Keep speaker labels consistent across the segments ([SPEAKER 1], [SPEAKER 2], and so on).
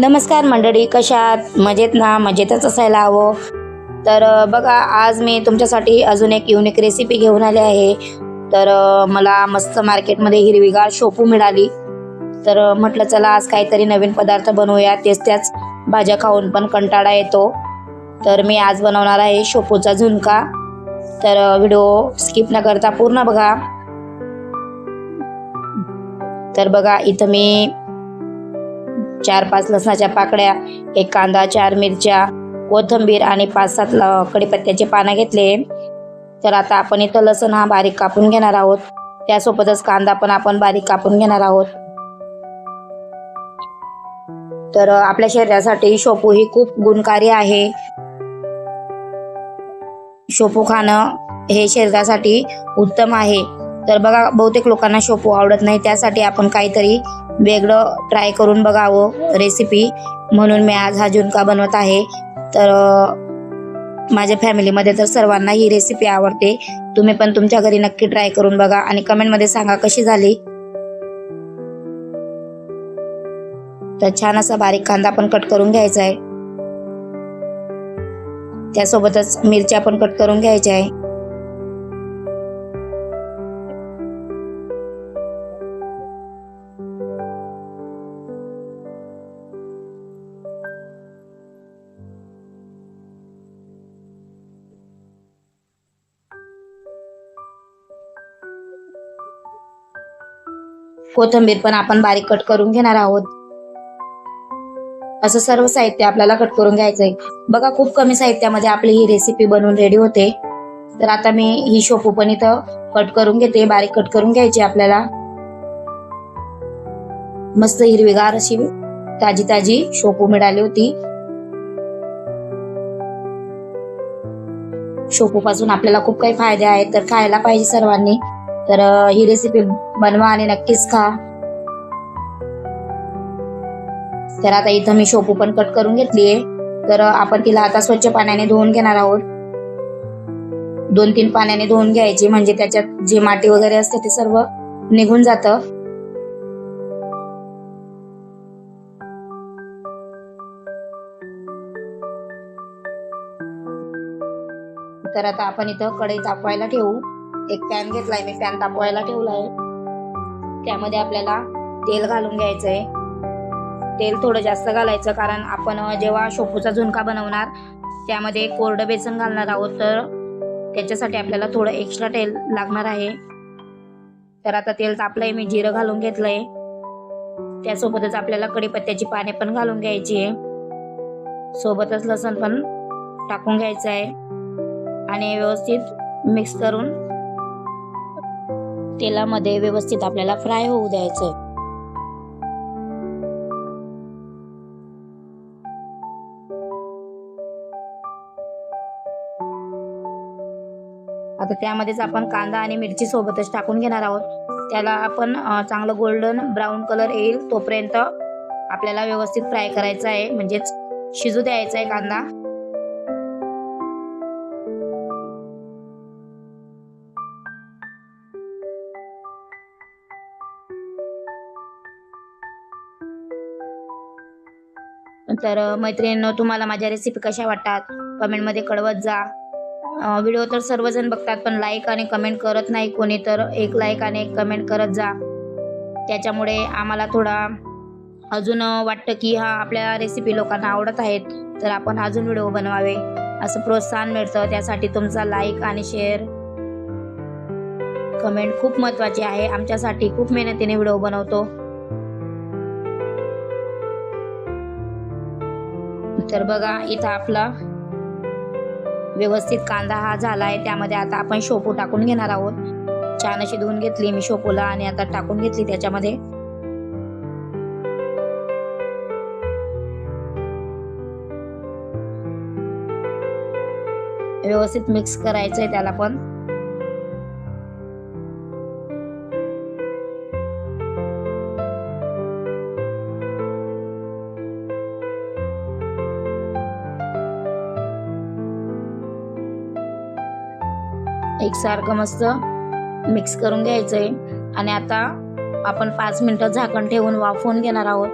[SPEAKER 1] नमस्कार मंडळी कशात मजेत ना? मजेतच असायला हवं. तर बघा आज मी तुमच्यासाठी अजून एक युनिक रेसिपी घेऊन आले आहे. तर मला मस्त मार्केटमध्ये हिरवीगार शोपू मिळाली. तर म्हटलं चला आज काहीतरी नवीन पदार्थ बनवूया. तेच त्याच भाज्या खाऊन पण कंटाळा येतो. तर मी आज बनवणार आहे शोपूचा झुणका. तर व्हिडिओ स्किप न करता पूर्ण बघा. तर बघा इथं मी चार पाच लसणाच्या पाकड्या एक कांदा चार मिरच्या कोथंबीर आणि पाच सात कडीपत्त्याचे कढीपत्त्याचे पानं घेतले. तर आता आपण इथं लसण हा बारीक कापून घेणार आहोत. त्यासोबतच कांदा पण आपण बारीक कापून घेणार आहोत. तर आपल्या शरीरासाठी शोपू ही खूप गुणकारी आहे. शोपू खाणं हे शरीरासाठी उत्तम आहे. तर बघा बहुतेक लोकांना शोपू आवडत नाही. त्यासाठी आपण काहीतरी वेगळं ट्राय करून बघावं रेसिपी म्हणून मी आज हा झुणका बनवत आहे. तर माझ्या फॅमिलीमध्ये तर सर्वांना ही रेसिपी आवडते. तुम्ही पण तुमच्या घरी नक्की ट्राय करून बघा आणि कमेंटमध्ये सांगा कशी झाली. तर छान असा बारीक कांदा पण कट करून घ्यायचा आहे. त्यासोबतच मिरच्या पण कट करून घ्यायच्या आहे. कोथिंबीर पण आपण बारीक कट करून घेणार आहोत. असं सर्व साहित्य आपल्याला कट करून घ्यायचंय. बघा खूप कमी साहित्यामध्ये आपली ही रेसिपी बनवून रेडी होते. तर आता मी ही शोपू पण इथं कट करून घेते बारीक कट करून घ्यायची आपल्याला. मस्त हिरवीगार अशी ताजी ताजी शोपू मिळाली होती. शोपू पासून आपल्याला खूप काही फायदे आहेत तर खायला पाहिजे सर्वांनी. तर ही रेसिपी बनवा आणि नक्कीच खा. तर आता इथं मी शोपू पण कट करून घेतलीये तर आपण तिला आता स्वच्छ पाण्याने धुवून घेणार आहोत. दोन तीन पाण्याने धुवून घ्यायची म्हणजे त्याच्यात जे माती वगैरे असते ते सर्व निघून जातं. तर आता आपण इथं कढई तापवायला ठेवू. एक पॅन घेतलाय मी पॅन तापवायला ठेवलाय. त्यामध्ये आपल्याला तेल घालून घ्यायचंय. तेल थोडं जास्त घालायचं कारण आपण जेव्हा शोपूचा झुणका बनवणार त्यामध्ये कोरडं बेसन घालणार आहोत तर त्याच्यासाठी आपल्याला थोडं एक्स्ट्रा तेल लागणार आहे. तर आता तेल तापलंय मी जिरं घालून घेतलंय. त्यासोबतच आपल्याला कढीपत्त्याची पाने पण घालून घ्यायची आहे. सोबतच लसण पण टाकून घ्यायचं आहे. आणि व्यवस्थित मिक्स करून तेलामध्ये व्यवस्थित आपल्याला फ्राय होऊ द्यायचं आता त्यामध्येच आपण कांदा आणि मिरची सोबतच टाकून घेणार आहोत. त्याला आपण चांगलं गोल्डन ब्राऊन कलर येईल तोपर्यंत आपल्याला व्यवस्थित फ्राय करायचा आहे म्हणजेच शिजू द्यायचा आहे कांदा. तर मैत्रिणींनो तुम्हाला माझ्या रेसिपी कशा वाटतात? कमेंटमध्ये कळवत जा. व्हिडिओ तर सर्वजण बघतात पण लाईक आणि कमेंट करत नाही कोणी तर एक लाईक आणि एक कमेंट करत जा. त्याच्यामुळे आम्हाला थोडा अजून वाटतं की हा आपल्या रेसिपी लोकांना आवडत आहेत तर आपण अजून व्हिडिओ बनवावे. असं प्रोत्साहन मिळतं त्यासाठी तुमचा लाईक आणि शेअर कमेंट खूप महत्वाची आहे. आमच्यासाठी खूप मेहनतीने व्हिडिओ बनवतो. तर बघा इथं आपला व्यवस्थित कांदा हा झालाय. त्यामध्ये आता आपण शोपू टाकून घेणार आहोत. छान अशी धुवून घेतली मी शोपूला आणि आता टाकून घेतली त्याच्यामध्ये. व्यवस्थित मिक्स करायचंय त्याला पण. एकसारखं मस्त मिक्स करून घ्यायचं आहे आणि आता आपण पाच मिनटं झाकण ठेवून वाफवून घेणार आहोत.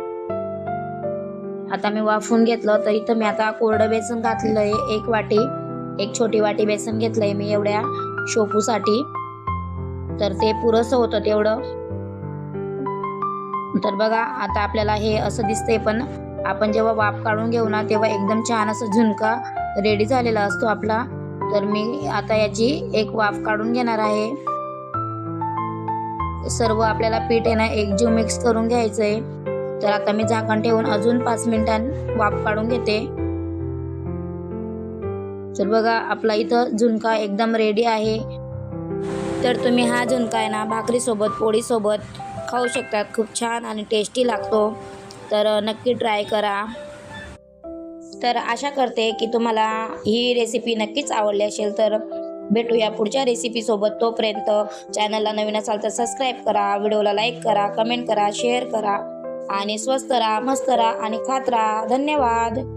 [SPEAKER 1] आता मी वाफवून घेतलं तर इथं मी आता कोरडं बेसन घातलेलं आहे एक वाटी. एक छोटी वाटी बेसन घेतलंय मी एवढ्या शोपूसाठी. तर ते पुरंसं होतं तेवढं. तर बघा आता आपल्याला हे असं दिसतंय पण आपण जेव्हा वाफ काढून घेऊ ना तेव्हा एकदम छान असं झुणका रेडी झालेला असतो आपला. तर मी आता याची एक वाफ काढून घेणार आहे. सर्व आपल्याला पीठ आहे ना एकजीव मिक्स करून घ्यायचं आहे तर आता मी झाकण ठेवून अजून पाच मिनिटां वाफ काढून घेते. तर बघा आपला इथं झुणका एकदम रेडी आहे. तर तुम्ही हा झुणका आहे ना भाकरीसोबत पोळीसोबत खाऊ शकतात खूप छान आणि टेस्टी लागतो. तर नक्की ट्राय करा. तर आशा करते की तुम्हाला ही रेसिपी नक्कीच आवडली असेल तर भेटूया पुढच्या रेसिपीसोबत तोपर्यंत चॅनलला नवीन असाल तर सबस्क्राईब करा व्हिडिओला लाईक करा कमेंट करा शेअर करा. आणि स्वस्त राहा मस्त राहा आणि खात राहा. धन्यवाद.